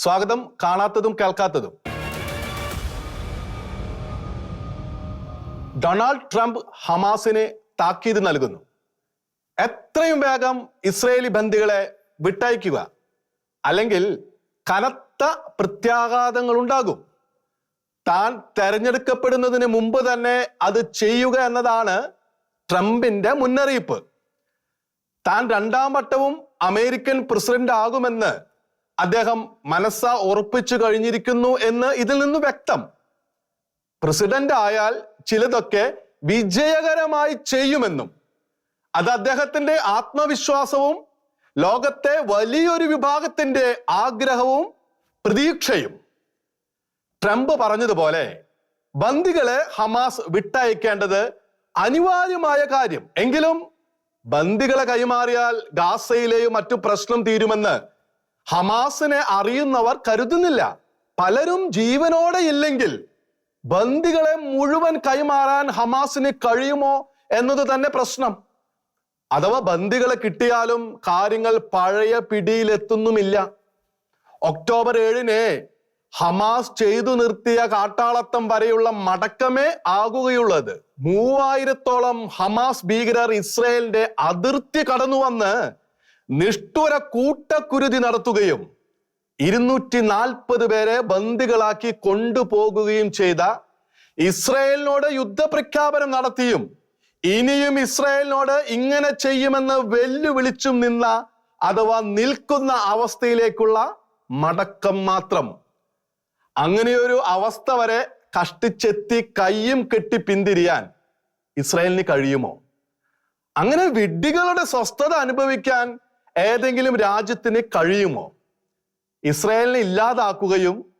സ്വാഗതം. കാണാത്തതും കേൾക്കാത്തതും. Donald Trump ഹമാസിന് താക്കീത് നൽകുന്നു. എത്രയും വേഗം ഇസ്രയേലി ബന്ദികളെ വിട്ടയക്കുക. അല്ലെങ്കിൽ കനത്ത പ്രത്യാഘാതങ്ങൾ ഉണ്ടാകും. താൻ തെരഞ്ഞെടുക്കപ്പെടുന്നതിന് മുമ്പ് തന്നെ അത് ചെയ്യുക എന്നതാണ് ട്രംപിന്റെ മുന്നറിയിപ്പ്. താൻ രണ്ടാം വട്ടവും അമേരിക്കൻ പ്രസിഡന്റ് ആകുമെന്ന് അദ്ദേഹം മനസ്സ ഉറപ്പിച്ചു കഴിഞ്ഞിരിക്കുന്നു എന്ന് ഇതിൽ നിന്ന് വ്യക്തം. പ്രസിഡന്റ് ആയാൽ ചിലതൊക്കെ വിജയകരമായി ചെയ്യുമെന്നും അത് അദ്ദേഹത്തിന്റെ ആത്മവിശ്വാസവും ലോകത്തെ വലിയൊരു വിഭാഗത്തിന്റെ ആഗ്രഹവും പ്രതീക്ഷയും. ട്രംപ് പറഞ്ഞതുപോലെ ബന്ദികളെ ഹമാസ് വിട്ടയക്കേണ്ടത് അനിവാര്യമായ കാര്യം. എങ്കിലും ബന്ദികളെ കൈമാറിയാൽ ഗാസയിലെയും മറ്റു പ്രശ്നം തീരുമെന്ന് ഹമാസിനെ അറിയുന്നവർ കരുതുന്നില്ല. പലരും ജീവനോടെ ഇല്ലെങ്കിൽ ബന്ദികളെ മുഴുവൻ കൈമാറാൻ ഹമാസിന് കഴിയുമോ എന്നത് തന്നെ പ്രശ്നം. അഥവാ ബന്ദികളെ കിട്ടിയാലും കാര്യങ്ങൾ പഴയ പിടിയിലെത്തുന്നുമില്ല. ഒക്ടോബർ ഏഴിന് ഹമാസ് ചെയ്തു നിർത്തിയ കാട്ടാളത്തം വരെയുള്ള മടക്കമേ ആകുകയുള്ളത്. മൂവായിരത്തോളം ഹമാസ് ഭീകരർ ഇസ്രയേലിന്റെ അതിർത്തി കടന്നു വന്ന് നിഷ്ഠുര കൂട്ടക്കുരുതി നടത്തുകയും ഇരുന്നൂറ്റി നാൽപ്പത് പേരെ ബന്ദികളാക്കി കൊണ്ടുപോകുകയും ചെയ്ത ഇസ്രയേലിനോട് യുദ്ധപ്രഖ്യാപനം നടത്തിയും ഇനിയും ഇസ്രയേലിനോട് ഇങ്ങനെ ചെയ്യുമെന്ന് വെല്ലുവിളിച്ചും നിന്ന അഥവാ നിൽക്കുന്ന അവസ്ഥയിലേക്കുള്ള മടക്കം മാത്രം. അങ്ങനെയൊരു അവസ്ഥ വരെ കഷ്ടിച്ചെത്തി കയ്യും കെട്ടി പിന്തിരിയാൻ ഇസ്രായേലിന് കഴിയുമോ? അങ്ങനെ വിഡ്ഢികളുടെ സ്വസ്ഥത അനുഭവിക്കാൻ ഏതെങ്കിലും രാജ്യത്തിന് കഴിയുമോ? ഇസ്രായേലിനെ ഇല്ലാതാക്കുകയും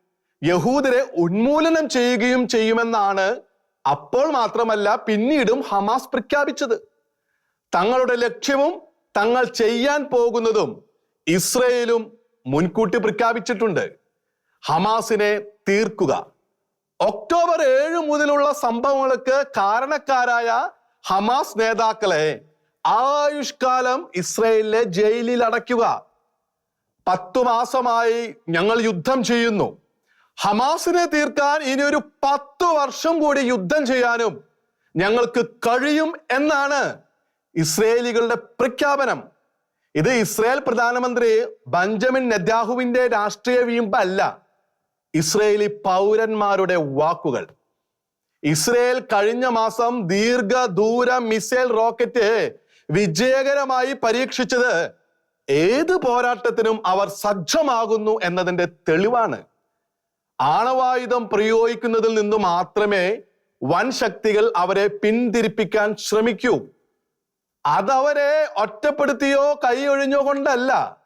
യഹൂദരെ ഉന്മൂലനം ചെയ്യുകയും ചെയ്യുമെന്നാണ് അപ്പോൾ മാത്രമല്ല പിന്നീടും ഹമാസ് പ്രഖ്യാപിച്ചത്. തങ്ങളുടെ ലക്ഷ്യവും തങ്ങൾ ചെയ്യാൻ പോകുന്നതും ഇസ്രയേലും മുൻകൂട്ടി പ്രഖ്യാപിച്ചിട്ടുണ്ട്. ഹമാസിനെ തീർക്കുക. ഒക്ടോബർ ഏഴ് മുതലുള്ള സംഭവങ്ങൾക്ക് കാരണക്കാരായ ഹമാസ് നേതാക്കളെ ആയുഷ്കാലം ഇസ്രയേലിലെ ജയിലിൽ അടയ്ക്കുക പത്തു മാസമായി ഞങ്ങൾ യുദ്ധം ചെയ്യുന്നു. ഹമാസിനെ തീർക്കാൻ ഇനി ഒരു പത്തു വർഷം കൂടി യുദ്ധം ചെയ്യാനും ഞങ്ങൾക്ക് കഴിയും എന്നാണ് ഇസ്രയേലികളുടെ പ്രഖ്യാപനം. ഇത് ഇസ്രയേൽ പ്രധാനമന്ത്രി ബഞ്ചമിൻ നെദ്യാഹുവിന്റെ രാഷ്ട്രീയ വീമ്പല്ല ഇസ്രയേലി പൗരന്മാരുടെ വാക്കുകൾ. ഇസ്രയേൽ കഴിഞ്ഞ മാസം ദീർഘദൂര മിസൈൽ റോക്കറ്റ് വിജയകരമായി പരീക്ഷിച്ചത് ഏത് പോരാട്ടത്തിനും അവർ സജ്ജമാകുന്നു എന്നതിന്റെ തെളിവാണ്. ആണവായുധം പ്രയോഗിക്കുന്നതിൽ നിന്ന് മാത്രമേ വൻ ശക്തികൾ അവരെ പിന്തിരിപ്പിക്കാൻ ശ്രമിക്കൂ. അതവരെ ഒറ്റപ്പെടുത്തിയോ കൈയൊഴിഞ്ഞോ കൊണ്ടല്ല.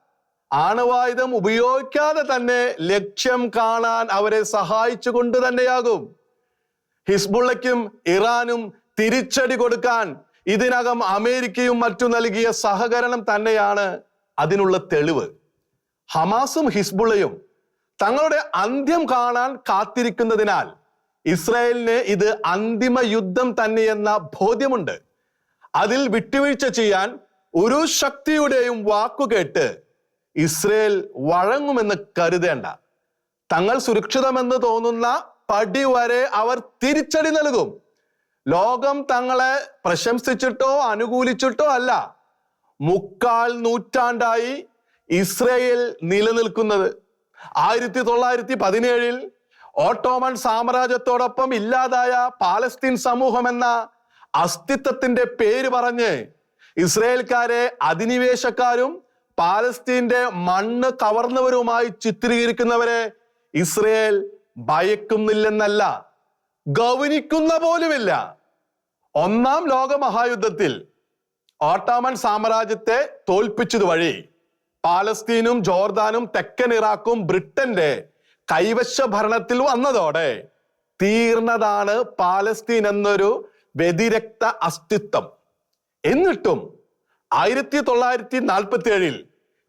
ആണവായുധം ഉപയോഗിക്കാതെ തന്നെ ലക്ഷ്യം കാണാൻ അവരെ സഹായിച്ചു കൊണ്ട് തന്നെയാകും. ഹിസ്ബുള്ളയ്ക്കും ഇറാനും തിരിച്ചടി കൊടുക്കാൻ ഇതിനകം അമേരിക്കയും മറ്റു നൽകിയ സഹകരണം തന്നെയാണ് അതിനുള്ള തെളിവ്. ഹമാസും ഹിസ്ബുള്ളയും തങ്ങളുടെ അന്ത്യം കാണാൻ കാത്തിരിക്കുന്നതിനാൽ ഇസ്രായേലിന് ഇത് അന്തിമ യുദ്ധം തന്നെയെന്ന ബോധ്യമുണ്ട്. അതിൽ വിട്ടുവീഴ്ച ചെയ്യാൻ ഒരു ശക്തിയുടെയും വാക്കുകേട്ട് ഇസ്രയേൽ വഴങ്ങുമെന്ന് കരുതേണ്ട. തങ്ങൾ സുരക്ഷിതമെന്ന് തോന്നുന്ന പടി വരെ അവർ തിരിച്ചടി നൽകും. ലോകം തങ്ങളെ പ്രശംസിച്ചിട്ടോ അനുകൂലിച്ചിട്ടോ അല്ല മുക്കാൽ നൂറ്റാണ്ടായി ഇസ്രയേൽ നിലനിൽക്കുന്നത്. ആയിരത്തി തൊള്ളായിരത്തി പതിനേഴിൽ ഓട്ടോമൺ സാമ്രാജ്യത്തോടൊപ്പം ഇല്ലാതായ പാലസ്തീൻ സമൂഹം എന്ന അസ്തിത്വത്തിന്റെ പേര് പറഞ്ഞ് ഇസ്രയേൽക്കാരെ അധിനിവേശക്കാരും പാലസ്തീന്റെ മണ്ണ് കവർന്നവരുമായി ചിത്രീകരിക്കുന്നവരെ ഇസ്രയേൽ ഭയക്കുന്നില്ലെന്നല്ല ഗൗനിക്കുന്ന പോലുമില്ല. ഒന്നാം ലോക മഹായുദ്ധത്തിൽ ഓട്ടോമൻ സാമ്രാജ്യത്തെ തോൽപ്പിച്ചത് വഴി പാലസ്തീനും ജോർദാനും തെക്കൻ ഇറാഖും ബ്രിട്ടന്റെ കൈവശ ഭരണത്തിൽ വന്നതോടെ തീർന്നതാണ് പാലസ്തീൻ എന്നൊരു വ്യതിരക്ത അസ്തിത്വം. എന്നിട്ടും ആയിരത്തി തൊള്ളായിരത്തി നാൽപ്പത്തി ഏഴിൽ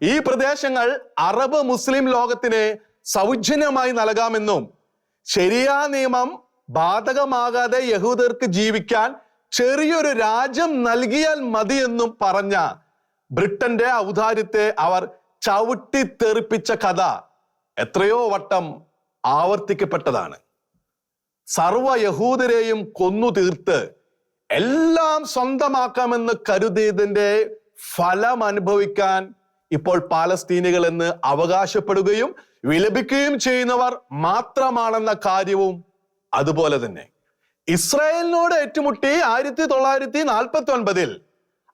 ഈ പ്രദേശങ്ങൾ അറബ് മുസ്ലിം ലോകത്തിന് സൗജന്യമായി നൽകാമെന്നും ശരിയാ നിയമം ബാധകമാകാതെ യഹൂദർക്ക് ജീവിക്കാൻ ചെറിയൊരു രാജ്യം നൽകിയാൽ മതിയെന്നും പറഞ്ഞ ബ്രിട്ടന്റെ ഔദാര്യത്തെ അവർ ചവിട്ടി തെറിപ്പിച്ച കഥ എത്രയോ വട്ടം ആവർത്തിക്കപ്പെട്ടതാണ്. സർവ യഹൂദരെയും കൊന്നു തീർത്ത് എല്ലാം സ്വന്തമാക്കാമെന്ന് കരുതിയതിന്റെ ഫലം അനുഭവിക്കാൻ ഇപ്പോൾ പാലസ്തീനികൾ എന്ന് അവകാശപ്പെടുകയും വിലപിക്കുകയും ചെയ്യുന്നവർ മാത്രമാണെന്ന കാര്യവും അതുപോലെ തന്നെ. ഇസ്രായേലിനോട് ഏറ്റുമുട്ടി ആയിരത്തി തൊള്ളായിരത്തി നാൽപ്പത്തി ഒൻപതിൽ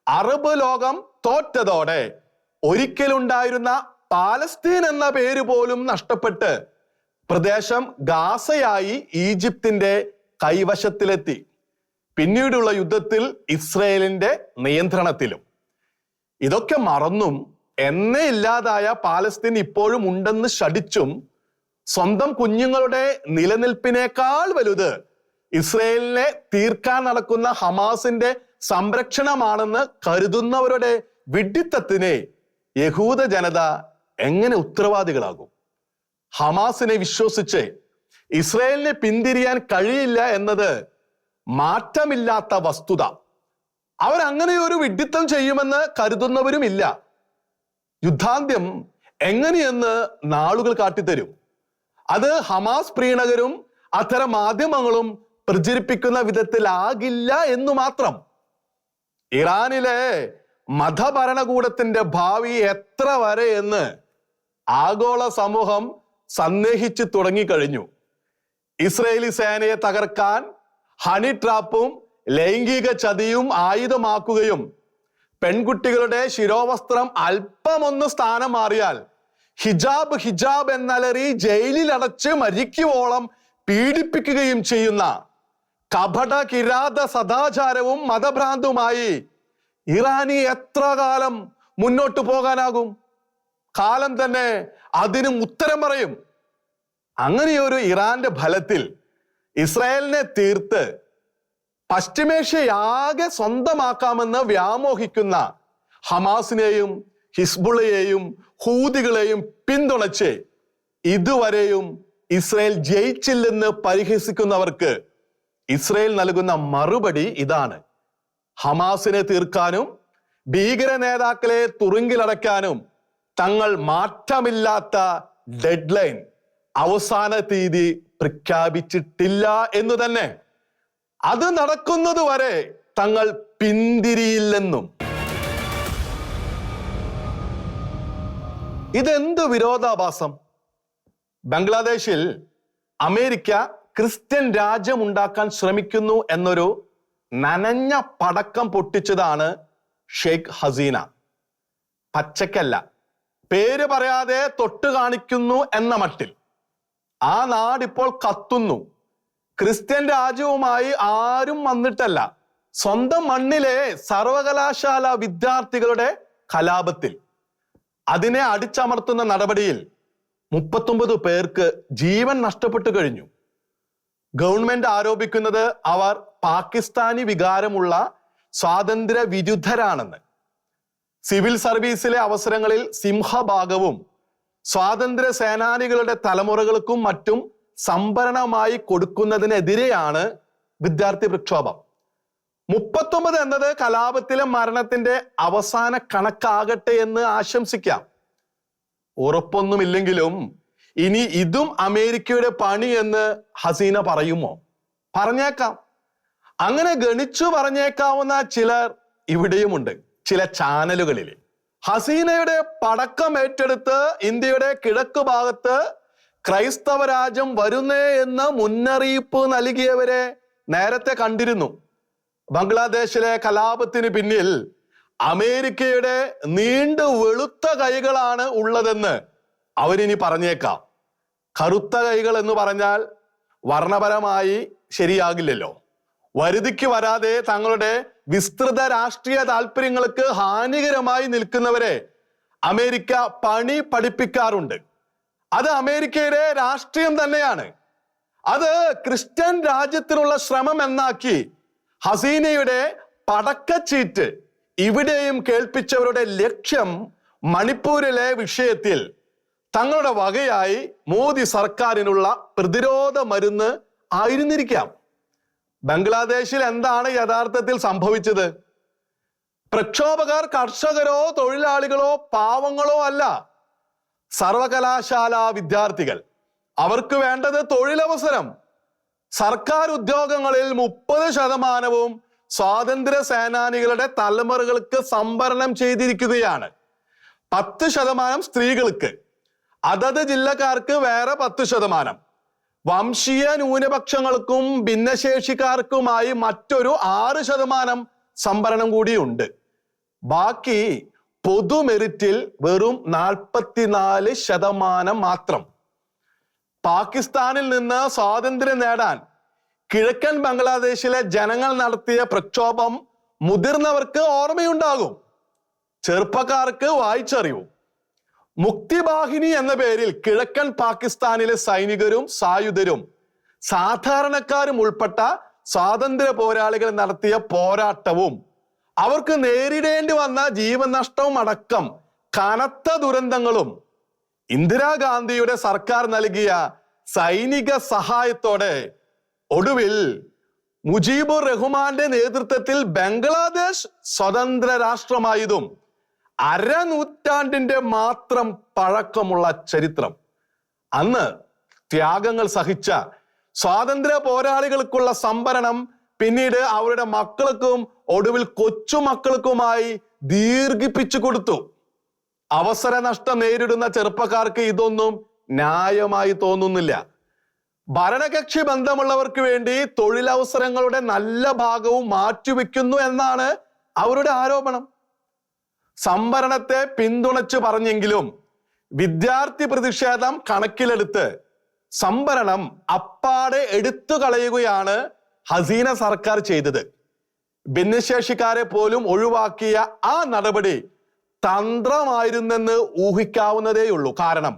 അറബ് ലോകം തോറ്റതോടെ ഒരിക്കലുണ്ടായിരുന്ന പാലസ്തീൻ എന്ന പേര് പോലും നഷ്ടപ്പെട്ട് പ്രദേശം ഗാസയായി ഈജിപ്തിന്റെ കൈവശത്തിലെത്തി. പിന്നീടുള്ള യുദ്ധത്തിൽ ഇസ്രയേലിന്റെ നിയന്ത്രണത്തിലും. ഇതൊക്കെ മറന്നും എന്നെ ഇല്ലാതായ പാലസ്തീൻ ഇപ്പോഴും ഉണ്ടെന്ന് ശടിച്ചും സ്വന്തം കുഞ്ഞുങ്ങളുടെ നിലനിൽപ്പിനേക്കാൾ വലുത് ഇസ്രയേലിനെ തീർക്കാൻ നടക്കുന്ന ഹമാസിന്റെ സംരക്ഷണമാണെന്ന് കരുതുന്നവരുടെ വിഡ്ഢിത്തത്തിന് യഹൂദ ജനത എങ്ങനെ ഉത്തരവാദികളാകും? ഹമാസിനെ വിശ്വസിച്ച് ഇസ്രയേലിനെ പിന്തിരിയാൻ കഴിയില്ല എന്നത് മാറ്റമില്ലാത്ത വസ്തുത. അവരങ്ങനെ ഒരു വിഡ്ഢിത്തം ചെയ്യുമെന്ന് കരുതുന്നവരും ഇല്ല യുദ്ധാന്ത്യം എങ്ങനെയെന്ന് നാളുകൾ കാട്ടിത്തരും. അത് ഹമാസ് പ്രീണകരും അത്തരം മാധ്യമങ്ങളും പ്രചരിപ്പിക്കുന്ന വിധത്തിലാകില്ല എന്ന് മാത്രം. ഇറാനിലെ മതഭരണകൂടത്തിന്റെ ഭാവി എത്ര വരെ എന്ന് ആഗോള സമൂഹം സന്ദേഹിച്ചു തുടങ്ങിക്കഴിഞ്ഞു. ഇസ്രയേലി സേനയെ തകർക്കാൻ ഹണി ട്രാപ്പും ലൈംഗിക ചതിയും ആയുധമാക്കുകയും പെൺകുട്ടികളുടെ ശിരോവസ്ത്രം അല്പമൊന്ന് സ്ഥാനം മാറിയാൽ ഹിജാബ് ഹിജാബ് എന്നലറി ജയിലിൽ അടച്ച് മരിക്കുവോളം പീഡിപ്പിക്കുകയും ചെയ്യുന്ന കപട കിരാത സദാചാരവും മതഭ്രാന്തുമായി ഇറാനി എത്ര കാലം മുന്നോട്ട് പോകാനാകും? കാലം തന്നെ അതിനും ഉത്തരം പറയും. അങ്ങനെയൊരു ഇറാന്റെ ഫലത്തിൽ ഇസ്രായേലിനെ തീർത്ത് പശ്ചിമേഷ്യയാകെ സ്വന്തമാക്കാമെന്ന് വ്യാമോഹിക്കുന്ന ഹമാസിനെയും ഹിസ്ബുളയെയും ഹൂതികളെയും പിന്തുണച്ച് ഇതുവരെയും ഇസ്രായേൽ ജയിച്ചില്ലെന്ന് പരിഹസിക്കുന്നവർക്ക് ഇസ്രായേൽ നൽകുന്ന മറുപടി ഇതാണ്. ഹമാസിനെ തീർക്കാനും ഭീകര നേതാക്കളെ തുറുങ്കിലടയ്ക്കാനും തങ്ങൾ മാറ്റമില്ലാത്ത ഡെഡ് ലൈൻ അവസാന തീയതി പ്രഖ്യാപിച്ചിട്ടില്ല എന്ന് തന്നെ. അത് നടക്കുന്നത് വരെ തങ്ങൾ പിന്തിരിയില്ലെന്നും. ഇതെന്ത് വിരോധാഭാസം? ബംഗ്ലാദേശിൽ അമേരിക്ക ക്രിസ്ത്യൻ രാജ്യം ഉണ്ടാക്കാൻ ശ്രമിക്കുന്നു എന്നൊരു നനഞ്ഞ പടക്കം പൊട്ടിച്ചതാണ് ഷെയ്ഖ് ഹസീന. പച്ചക്കല്ല. പേര് പറയാതെ തൊട്ട് കാണിക്കുന്നു എന്ന മട്ടിൽ. ആ നാടിപ്പോൾ കത്തുന്നു. ക്രിസ്ത്യൻ രാജ്യവുമായി ആരും വന്നിട്ടല്ല. സ്വന്തം മണ്ണിലെ സർവകലാശാല വിദ്യാർത്ഥികളുടെ കലാപത്തിൽ. അതിനെ അടിച്ചമർത്തുന്ന നടപടിയിൽ മുപ്പത്തൊമ്പത് പേർക്ക് ജീവൻ നഷ്ടപ്പെട്ടു കഴിഞ്ഞു. ഗവൺമെന്റ് ആരോപിക്കുന്നത് അവർ പാകിസ്ഥാനി വികാരമുള്ള സ്വാതന്ത്ര്യ വിരുദ്ധരാണെന്ന് സിവിൽ സർവീസിലെ അവസരങ്ങളിൽ സിംഹഭാഗവും സ്വാതന്ത്ര്യ സേനാനികളുടെ തലമുറകൾക്കും മറ്റും സംഭരണമായി കൊടുക്കുന്നതിനെതിരെയാണ് വിദ്യാർത്ഥി പ്രക്ഷോഭം. മുപ്പത്തൊമ്പത് എന്നത് കലാപത്തിലെ മരണത്തിന്റെ അവസാന കണക്കാകട്ടെ എന്ന് ആശംസിക്കാം. ഉറപ്പൊന്നുമില്ലെങ്കിലും ഇനി ഇതും അമേരിക്കയുടെ പണി എന്ന് ഹസീന പറയുമോ? പറഞ്ഞേക്കാം. അങ്ങനെ ഗണിച്ചു പറഞ്ഞേക്കാവുന്ന ചിലർ ഇവിടെയുമുണ്ട്. ചില ചാനലുകളിൽ ഹസീനയുടെ പടക്കം ഏറ്റെടുത്ത് ഇന്ത്യയുടെ കിഴക്ക് ഭാഗത്ത് ക്രൈസ്തവ രാജ്യം വരുന്നേ എന്ന് മുന്നറിയിപ്പ് നൽകിയവരെ നേരത്തെ കണ്ടിരുന്നു. ബംഗ്ലാദേശിലെ കലാപത്തിന് പിന്നിൽ അമേരിക്കയുടെ നീണ്ടു വെളുത്ത കൈകളാണ് ഉള്ളതെന്ന് അവരിനി പറഞ്ഞേക്കാം. കറുത്ത കൈകൾ എന്ന് പറഞ്ഞാൽ വർണപരമായി ശരിയാകില്ലല്ലോ. വരുതിക്ക് വരാതെ തങ്ങളുടെ വിസ്തൃത രാഷ്ട്രീയ താല്പര്യങ്ങൾക്ക് ഹാനികരമായി നിൽക്കുന്നവരെ അമേരിക്ക പണി പഠിപ്പിക്കാറുണ്ട്. അത് അമേരിക്കയുടെ രാഷ്ട്രീയം തന്നെയാണ്. അത് ക്രിസ്ത്യൻ രാജ്യത്തിനുള്ള ശ്രമം എന്നാക്കി ഹസീനയുടെ പടക്കച്ചീറ്റ് ഇവിടെയും കേൾപ്പിച്ചവരുടെ ലക്ഷ്യം മണിപ്പൂരിലെ വിഷയത്തിൽ തങ്ങളുടെ വകയായി മോദി സർക്കാരിനുള്ള പ്രതിരോധ മരുന്ന് ആയിരുന്നിരിക്കാം. ബംഗ്ലാദേശിൽ എന്താണ് യഥാർത്ഥത്തിൽ സംഭവിച്ചത്? പ്രക്ഷോഭകർ കർഷകരോ തൊഴിലാളികളോ പാവങ്ങളോ അല്ല. സർവകലാശാല വിദ്യാർത്ഥികൾ. അവർക്ക് വേണ്ടത് തൊഴിലവസരം. സർക്കാർ ഉദ്യോഗങ്ങളിൽ മുപ്പത് ശതമാനവും സ്വാതന്ത്ര്യ സേനാനികളുടെ തലമുറകൾക്ക് സംവരണം ചെയ്തിരിക്കുകയാണ്. പത്ത് ശതമാനം സ്ത്രീകൾക്ക്. അതത് ജില്ലക്കാർക്ക് വേറെ പത്ത് ശതമാനം. വംശീയ ന്യൂനപക്ഷങ്ങൾക്കും ഭിന്നശേഷിക്കാർക്കുമായി മറ്റൊരു ആറ് ശതമാനം സംവരണം കൂടിയുണ്ട്. ബാക്കി പൊതു മെറിറ്റിൽ വെറും നാൽപ്പത്തിനാല് ശതമാനം മാത്രം. പാകിസ്ഥാനിൽ നിന്ന് സ്വാതന്ത്ര്യം നേടാൻ കിഴക്കൻ ബംഗ്ലാദേശിലെ ജനങ്ങൾ നടത്തിയ പ്രക്ഷോഭം മുതിർന്നവർക്ക് ഓർമ്മയുണ്ടാകും. ചെറുപ്പക്കാർക്ക് വായിച്ചറിയൂ. മുക്തിവാഹിനി എന്ന പേരിൽ കിഴക്കൻ പാകിസ്ഥാനിലെ സൈനികരും സായുധരും സാധാരണക്കാരും ഉൾപ്പെട്ട സ്വാതന്ത്ര്യ പോരാളികൾ നടത്തിയ പോരാട്ടവും അവർക്ക് നേരിടേണ്ടി വന്ന ജീവൻ നഷ്ടവും അടക്കം കനത്ത ദുരന്തങ്ങളും ഇന്ദിരാഗാന്ധിയുടെ സർക്കാർ നൽകിയ സൈനിക സഹായത്തോടെ ഒടുവിൽ മുജീബുർ റഹ്മാന്റെ നേതൃത്വത്തിൽ ബംഗ്ലാദേശ് സ്വതന്ത്ര രാഷ്ട്രമായതും അരനൂറ്റാണ്ടിന്റെ മാത്രം പഴക്കമുള്ള ചരിത്രം. അന്ന് ത്യാഗങ്ങൾ സഹിച്ച സ്വാതന്ത്ര്യ പോരാളികൾക്കുള്ള സംഭരണം പിന്നീട് അവരുടെ മക്കൾക്കും ഒടുവിൽ കൊച്ചുമക്കൾക്കുമായി ദീർഘിപ്പിച്ചു കൊടുത്തു. അവസര നഷ്ടം നേരിടുന്ന ചെറുപ്പക്കാർക്ക് ഇതൊന്നും ന്യായമായി തോന്നുന്നില്ല. ഭരണകക്ഷി ബന്ധമുള്ളവർക്ക് വേണ്ടി തൊഴിലവസരങ്ങളുടെ നല്ല ഭാഗവും മാറ്റിവെക്കുന്നു എന്നാണ് അവരുടെ ആരോപണം. സംവരണത്തെ പിന്തുണച്ചു പറഞ്ഞെങ്കിലും വിദ്യാർത്ഥി പ്രതിഷേധം കണക്കിലെടുത്ത് സംവരണം അപ്പാടെ എടുത്തു കളയുകയാണ് ഹസീന സർക്കാർ ചെയ്തത്. ഭിന്നശേഷിക്കാരെ പോലും ഒഴിവാക്കിയ ആ നടപടി തന്ത്രമായിരുന്നെന്ന് ഊഹിക്കാവുന്നതേയുള്ളൂ. കാരണം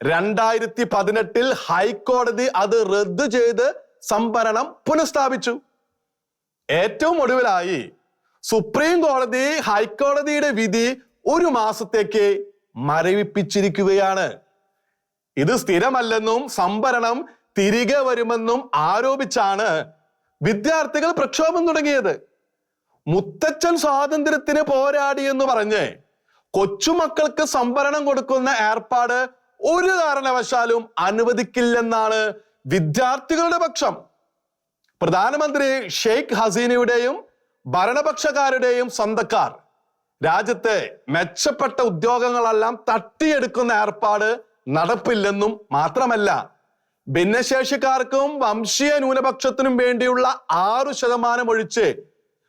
രണ്ടായിരത്തി പതിനെട്ടിൽ ഹൈക്കോടതി അത് റദ്ദു ചെയ്ത് സംവരണം പുനഃസ്ഥാപിച്ചു. ഏറ്റവും ഒടുവിലായി സുപ്രീം കോടതി ഹൈക്കോടതിയുടെ വിധി ഒരു മാസത്തേക്ക് മരവിപ്പിച്ചിരിക്കുകയാണ്. ഇത് സ്ഥിരമല്ലെന്നും സംഭരണം തിരികെ വരുമെന്നും ആരോപിച്ചാണ് വിദ്യാർത്ഥികൾ പ്രക്ഷോഭം തുടങ്ങിയത്. മുത്തച്ഛൻ സ്വാതന്ത്ര്യത്തിന് പോരാടി എന്ന് പറഞ്ഞ് കൊച്ചുമക്കൾക്ക് സംഭരണം കൊടുക്കുന്ന ഏർപ്പാട് ഒരു കാരണവശാലും അനുവദിക്കില്ലെന്നാണ് വിദ്യാർത്ഥികളുടെ പക്ഷം. പ്രധാനമന്ത്രി ഷെയ്ഖ് ഹസീനയുടെയും ഭരണപക്ഷക്കാരുടെയും സ്വന്തക്കാർ രാജ്യത്തെ മെച്ചപ്പെട്ട ഉദ്യോഗങ്ങളെല്ലാം തട്ടിയെടുക്കുന്ന ഏർപ്പാട് നടപ്പില്ലെന്നും മാത്രമല്ല ഭിന്നശേഷിക്കാർക്കും വംശീയ ന്യൂനപക്ഷത്തിനും വേണ്ടിയുള്ള ആറു ശതമാനം ഒഴിച്ച്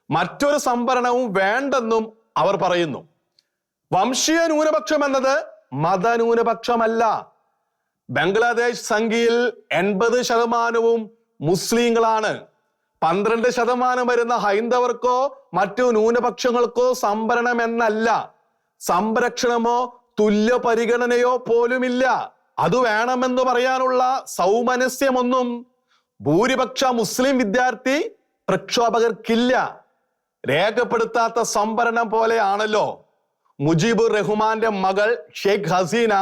മറ്റൊരു സംവരണവും വേണ്ടെന്നും അവർ പറയുന്നു. വംശീയ ന്യൂനപക്ഷം എന്നത് മതന്യൂനപക്ഷമല്ല. ബംഗ്ലാദേശ് സംഖ്യയിൽ എൺപത് ശതമാനവും മുസ്ലിങ്ങളാണ്. പന്ത്രണ്ട് ശതമാനം വരുന്ന ഹൈന്ദവർക്കോ മറ്റു ന്യൂനപക്ഷങ്ങൾക്കോ സംവരണം എന്നല്ല. സംരക്ഷണമോ തുല്യ പരിഗണനയോ പോലുമില്ല. അത് വേണമെന്ന് പറയാനുള്ള സൗമനസ്യമൊന്നും ഭൂരിപക്ഷ മുസ്ലിം വിദ്യാർത്ഥി പ്രക്ഷോഭകർക്കില്ല. രേഖപ്പെടുത്താത്ത സംവരണം പോലെയാണല്ലോ. മുജീബുർ റഹ്മാന്റെ മകൾ ഷെയ്ഖ് ഹസീന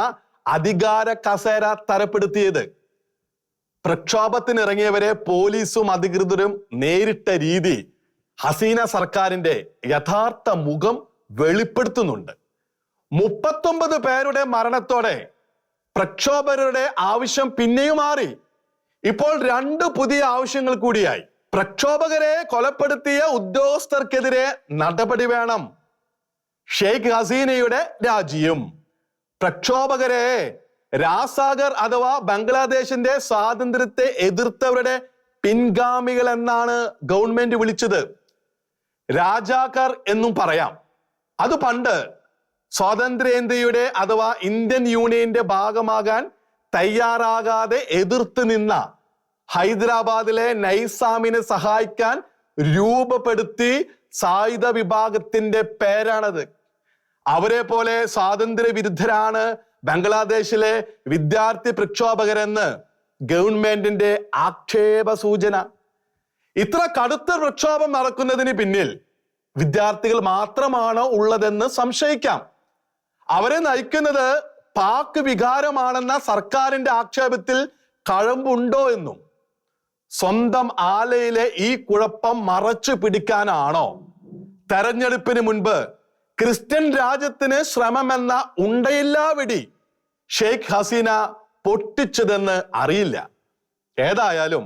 അധികാര കസേര തരപ്പെടുത്തിയത്. പ്രക്ഷോഭത്തിനിറങ്ങിയവരെ പോലീസും അധികൃതരും നേരിട്ട രീതി ഹസീന സർക്കാരിന്റെ യഥാർത്ഥ മുഖം വെളിപ്പെടുത്തുന്നുണ്ട്. മുപ്പത്തൊമ്പത് പേരുടെ മരണത്തോടെ പ്രക്ഷോഭകരുടെ ആവശ്യം പിന്നെയും മാറി. ഇപ്പോൾ രണ്ട് പുതിയ ആവശ്യങ്ങൾ കൂടിയായി. പ്രക്ഷോഭകരെ കൊലപ്പെടുത്തിയ ഉദ്യോഗസ്ഥർക്കെതിരെ നടപടി വേണം. ഷെയ്ഖ് ഹസീനയുടെ രാജിയും. പ്രക്ഷോഭകരെ രാസാഗർ അഥവാ ബംഗ്ലാദേശിന്റെ സ്വാതന്ത്ര്യത്തെ എതിർത്തവരുടെ പിൻഗാമികൾ എന്നാണ് ഗവൺമെന്റ് വിളിച്ചത്. രാജാക്കർ എന്നും പറയാം. അത് പണ്ട് സ്വാതന്ത്ര്യേന്ത്യയുടെ അഥവാ ഇന്ത്യൻ യൂണിയന്റെ ഭാഗമാകാൻ തയ്യാറാകാതെ എതിർത്ത് നിന്ന ഹൈദരാബാദിലെ നൈസാമിനെ സഹായിക്കാൻ രൂപപ്പെടുത്തി സായുധ വിഭാഗത്തിന്റെ പേരാണത്. അവരെ പോലെ സ്വാതന്ത്ര്യ വിരുദ്ധരാണ് ബംഗ്ലാദേശിലെ വിദ്യാർത്ഥി പ്രക്ഷോഭകരെന്ന് ഗവൺമെന്റിന്റെ ആക്ഷേപ സൂചന. ഇത്ര കടുത്ത പ്രക്ഷോഭം നടക്കുന്നതിന് പിന്നിൽ വിദ്യാർത്ഥികൾ മാത്രമാണോ ഉള്ളതെന്ന് സംശയിക്കാം. അവരെ നയിക്കുന്നത് പാക് വികാരമാണെന്ന സർക്കാരിന്റെ ആക്ഷേപത്തിൽ കഴമ്പുണ്ടോ എന്നും. സ്വന്തം ആലയിലെ ഈ കുഴപ്പം മറച്ചു പിടിക്കാനാണോ. തെരഞ്ഞെടുപ്പിന് മുൻപ് ക്രിസ്ത്യൻ രാജ്യത്തിന് ശ്രമമെന്ന ഉണ്ടയില്ലാ വെടി ഷെയ്ഖ് ഹസീന പൊട്ടിച്ചതെന്ന് അറിയില്ല. ഏതായാലും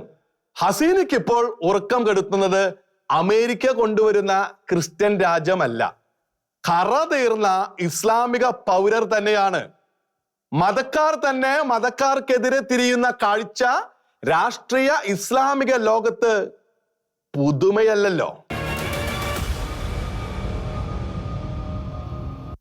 ഹസീനയ്ക്ക് ഇപ്പോൾ ഉറക്കം കെടുത്തുന്നത് അമേരിക്ക കൊണ്ടുവരുന്ന ക്രിസ്ത്യൻ രാജ്യമല്ല. കറ തീർന്ന ഇസ്ലാമിക പൗരർ തന്നെയാണ്. മതക്കാർ തന്നെ മതക്കാർക്കെതിരെ തിരിയുന്ന കാഴ്ച രാഷ്ട്രീയ ഇസ്ലാമിക ലോകത്ത് പുതുമയല്ലല്ലോ.